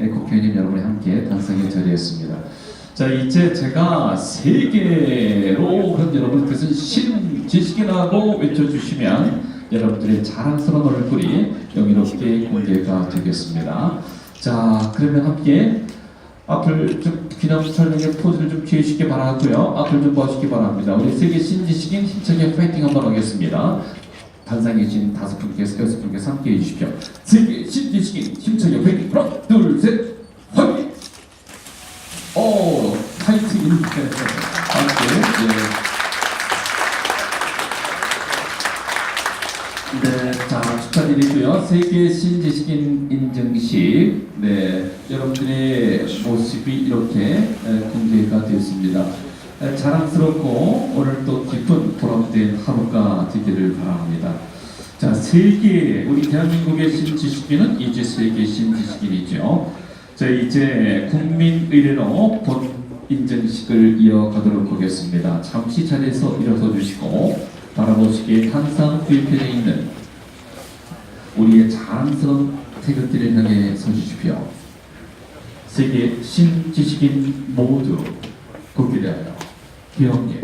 예, 국회의원 여러분이 함께 탄성의 자리였습니다. 자 이제 제가 세 개로 그럼 여러분 뜻은 신 지식이라고 외쳐주시면 여러분들의 자랑스러운 얼굴이 영예롭게 공개가 되겠습니다. 자 그러면 함께 앞을 좀 기념 설명의 포즈를 좀 취해주시기 바라고요. 앞을 좀 봐주시기 바랍니다. 우리 세계 신지식인 힘차게 파이팅 한번 하겠습니다. 단상에 계신 다섯 분께서 여섯 분께서 함께 해 주십시오. 세계 신지식인 힘차게 파이팅! 하나, 둘, 셋, 파이팅! 오, 파이팅 이렇게 함께 예. 네, 자 축하드리고요. 세계 신지식인 인증식, 네 여러분들의 모습이 이렇게 에, 공개가 되었습니다. 에, 자랑스럽고 오늘 또 기쁜 보람된 하루가 되기를 바랍니다. 자 세계 우리 대한민국의 신지식인은 이제 세계 신 지식인이죠. 자 이제 국민의례로 본 인증식을 이어가도록 하겠습니다. 잠시 자리에서 일어서 주시고 바라보시기에 항상 뒤편에 있는 우리의 자랑스러운 태극기를 향해 서주십시오. 세계 신지식인 모두 국기를 하여 기억해.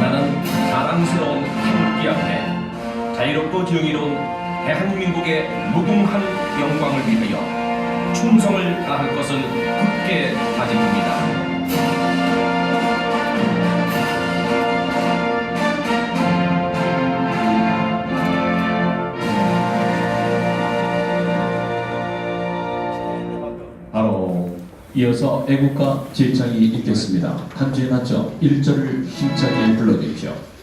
나는 자랑스러운 태극기 앞에 자유롭고 정의로운 대한민국의 무궁한 영광을 위하여 충성을 다할 것을 굳게 다짐합니다. 바로 이어서 애국가 질창이 있겠습니다. 간주에 맞춰 1절을 힘차게 불러주십시오.